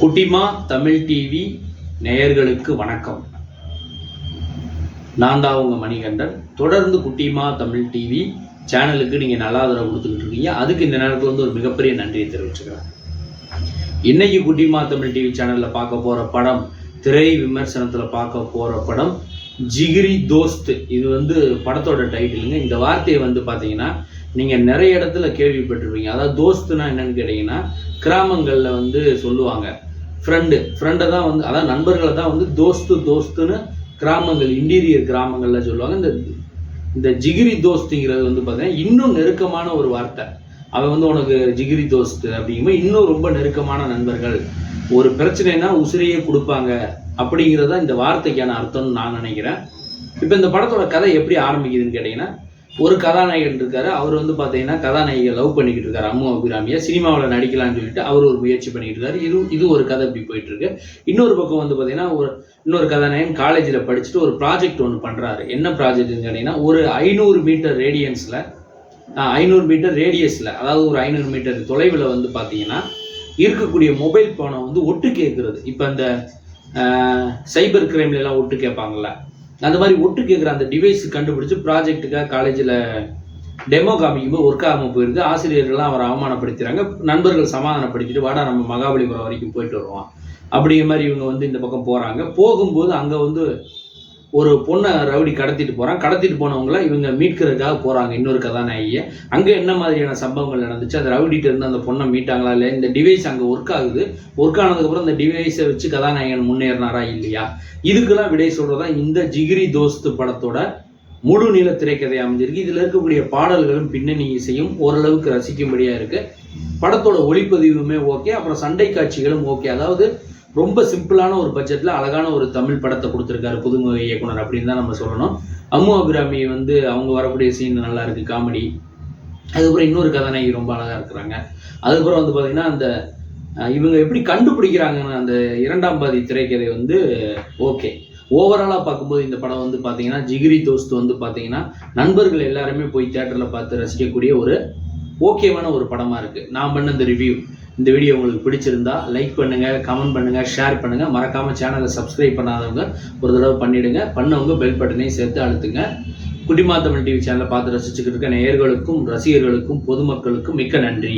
குட்டிமா தமிழ் டிவி நேயர்களுக்கு வணக்கம். நான் தான் உங்கள் மணிகண்டன். தொடர்ந்து குட்டிமா தமிழ் டிவி சேனலுக்கு நீங்கள் நல்லா ஆதரவு கொடுத்துக்கிட்டு இருக்கீங்க. அதுக்கு இந்த நேரத்தில் வந்து ஒரு மிகப்பெரிய நன்றியை தெரிவிச்சுக்கிறேன். இன்னைக்கு குட்டிமா தமிழ் டிவி சேனலில் பார்க்க போகிற படம் திரை விமர்சனத்தில் பார்க்க போகிற படம் ஜிகிரி தோஸ்த். இது வந்து படத்தோட டைட்டிலுங்க. இந்த வார்த்தையை வந்து பார்த்தீங்கன்னா நீங்கள் நிறைய இடத்துல கேள்விப்பட்டிருப்பீங்க. அதாவது தோஸ்துனா என்னன்னு கேட்டிங்கன்னா கிராமங்களில் வந்து சொல்லுவாங்க. ஃப்ரெண்டு ஃப்ரெண்டை தான் வந்து அதான் நண்பர்களை தான் வந்து தோஸ்து தோஸ்துன்னு கிராமங்கள் இன்டீரியர் கிராமங்கள்ல சொல்லுவாங்க. இந்த இந்த ஜிகிரி தோஸ்துங்கிறது வந்து பார்த்தீங்கன்னா இன்னும் நெருக்கமான ஒரு வார்த்தை. அவன் வந்து உனக்கு ஜிகிரி தோஸ்து அப்படிங்கும்போது இன்னும் ரொம்ப நெருக்கமான நண்பர்கள். ஒரு பிரச்சனைனா உசிரியே கொடுப்பாங்க அப்படிங்கிறது தான் இந்த வார்த்தைக்கான அர்த்தம்னு நான் நினைக்கிறேன். இப்போ இந்த படத்தோட கதை எப்படி ஆரம்பிக்குதுன்னு கேட்டிங்கன்னா ஒரு கதாநாயகன் இருக்காரு. அவர் வந்து பார்த்தீங்கன்னா கதாநாயகியை லவ் பண்ணிக்கிட்டு இருக்காரு. அம்மு அபிராமியை சினிமாவில் நடிக்கலாம்னு சொல்லிட்டு அவர் ஒரு முயற்சி பண்ணிட்டு இருக்காரு. இது இது ஒரு கதை இப்படி போயிட்டு இருக்கு. இன்னொரு பக்கம் வந்து பார்த்தீங்கன்னா ஒரு இன்னொரு கதாநாயகன் காலேஜில் படிச்சுட்டு ஒரு ப்ராஜெக்ட் ஒன்று பண்ணுறாரு என்ன ப்ராஜெக்ட்னு கேட்டிங்கன்னா ஒரு ஐநூறு மீட்டர் ரேடியன்ஸில் ஐநூறு மீட்டர் ரேடியஸில் அதாவது ஒரு ஐநூறு மீட்டர் தொலைவில் வந்து பார்த்தீங்கன்னா இருக்கக்கூடிய மொபைல் ஃபோனை வந்து ஒட்டு கேட்குறது இப்போ அந்த சைபர் கிரைம்ல எல்லாம் ஒட்டு கேட்பாங்கல்ல அந்த மாதிரி ஒட்டு கேட்குற அந்த டிவைஸ் கண்டுபிடிச்சு ப்ராஜெக்ட்டுக்காக காலேஜில் டெமோ காமிக்கும்போது ஒர்க் ஆகாமல் போயிருக்கு ஆசிரியர்கள்லாம் அவரை அவமானப்படுத்திறாங்க. நண்பர்கள் சமாதானப்படுத்திட்டு வாடா நம்ம மகாபலிபுரம் வரைக்கும் போயிட்டு வருவோம். அப்படிங்கிற மாதிரி இவங்க வந்து இந்த பக்கம் போகிறாங்க போகும்போது அங்கே வந்து ஒரு பொண்ணை ரவுடி கடத்திட்டு போகிறான் கடத்திட்டு போனவங்கள இவங்க மீட்கிறதுக்காக போகிறாங்க இன்னொரு கதாநாயகியை. அங்கே என்ன மாதிரியான சம்பவங்கள் நடந்துச்சு? அந்த ரவுடிட்டு இருந்து அந்த பொண்ணை மீட்டாங்களா இல்லை இந்த டிவைஸ் அங்கே ஒர்க் ஆகுது. ஒர்க் ஆனதுக்கப்புறம் இந்த டிவைஸை வச்சு கதாநாயகன் முன்னேறினாரா இல்லையா? இதுக்கெல்லாம் விடை சொல்றதா இந்த ஜிகிரி தோஸ்து படத்தோட முழு நீள திரைக்கதை அமைஞ்சிருக்கு. இதுல இருக்கக்கூடிய பாடல்களும் பின்னணி இசையும் ஓரளவுக்கு ரசிக்கும்படியா இருக்கு. படத்தோட ஒளிப்பதிவுமே ஓகே அப்புறம் சண்டை காட்சிகளும் ஓகே அதாவது ரொம்ப சிம்பிளான ஒரு பட்ஜெட்டில் அழகான ஒரு தமிழ் படத்தை கொடுத்துருக்காரு புதுமுக இயக்குனர் அப்படின்னு தான் நம்ம சொல்லணும். அம்மு அபிராமி வந்து அவங்க வரக்கூடிய சீன் நல்லா இருக்கு காமெடி. அதுக்கப்புறம் இன்னொரு கதாநாயகி ரொம்ப அழகா இருக்கிறாங்க. அதுக்கப்புறம் வந்து பாத்தீங்கன்னா அந்த இவங்க எப்படி கண்டுபிடிக்கிறாங்கன்னு அந்த இரண்டாம் பாதி திரைக்கதை வந்து ஓகே. ஓவராலாக பார்க்கும்போது இந்த படம் வந்து பார்த்தீங்கன்னா ஜிகிரி தோஸ்த் வந்து பார்த்தீங்கன்னா நண்பர்கள் எல்லாருமே போய் தேட்டரில் பார்த்து ரசிக்கக்கூடிய ஒரு ஓகேவான ஒரு படமாக இருக்குது நான் பண்ண இந்த ரிவ்யூ இந்த வீடியோ உங்களுக்கு பிடிச்சிருந்தா லைக் பண்ணுங்க கமெண்ட் பண்ணுங்க ஷேர் பண்ணுங்க. மறக்காமல் சேனலை சப்ஸ்கிரைப் பண்ணாதவங்க ஒரு தடவை பண்ணிவிடுங்க பண்ணவங்க பெல் பட்டனையும் சேர்த்து அழுத்துங்க. குட்டிமா தமிழ் டிவி சேனலை பார்த்து ரசிச்சுக்கிட்டு இருக்க நேயர்களுக்கும் ரசிகர்களுக்கும் பொதுமக்களுக்கும் மிக்க நன்றி.